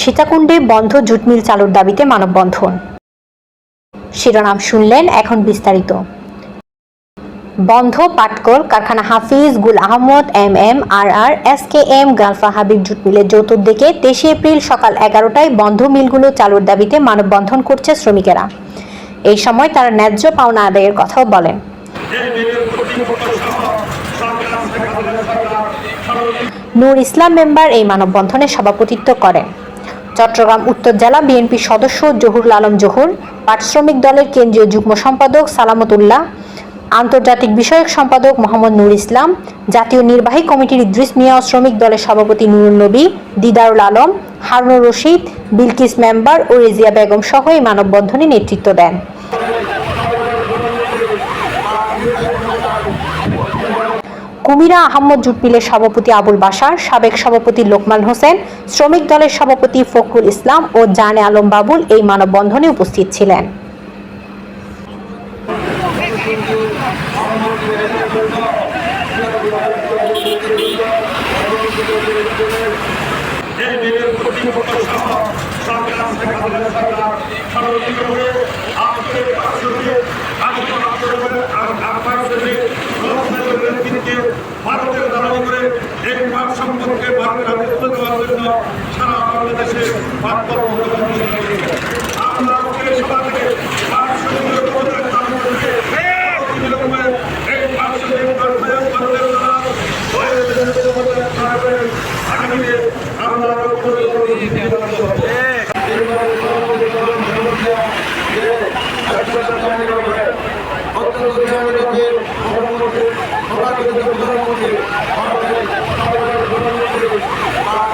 সীতাকুণ্ডে বন্ধ jute mill চালুর দাবিতে মানববন্ধন। শিরোনাম শুনলেন এখন বিস্তারিত। বন্ধ পাটকল কারখানা Hafiz Gul Ahmad, M M, R R, S K M, Galfa Habib jute মিলের যৌথ তেইশে এপ্রিল সকাল এগারোটায় বন্ধ মিলগুলো চালুর দাবিতে মানববন্ধন করছে শ্রমিকেরা। এই সময় তারা ন্যায্য পাওনা আদায়ের কথাও বলেন। নূর ইসলাম মেম্বার এই মানববন্ধনে সভাপতিত্ব করেন। চট্টগ্রাম উত্তর জেলা বিএনপি সদস্য জহুরুল আলম জহুর, পাট শ্রমিক দলের কেন্দ্রীয় যুগ্ম সম্পাদক সালামত উল্লাহ আন্তর্জাতিক বিষয়ক সম্পাদক মোহাম্মদ নুর ইসলাম, জাতীয় নির্বাহী কমিটির ইদ্রিস মিয়া শ্রমিক দলের সভাপতি নুরুল নবী, দিদারুল আলম, হারুনুর রশিদ, বিলকিস মেম্বার ও রেজিয়া বেগম সহ এই মানববন্ধনে নেতৃত্ব দেন। কুমিরা আহমদ জুট মিলের সভাপতি আবুল বাশার, সাবেক সভাপতি লোকমান হোসেন, শ্রমিক দলের সভাপতি ফখরুল ইসলাম ও জানে আলম বাবুল এই মানববন্ধনে উপস্থিত ছিলেন। সরকার ভারতের আবিষ্কার দেওয়ার জন্য সারা বাংলাদেশে আমরা আজকের সভা থেকে পাট শ্রমিকের উপরে কাজ করতে এই পাট শ্রমিক ভারতের দ্বারা হয়ে আগামীতে আমরা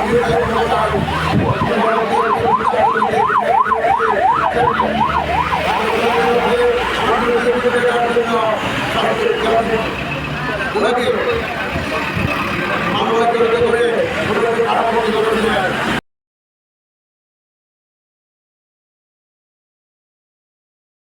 মামলা করে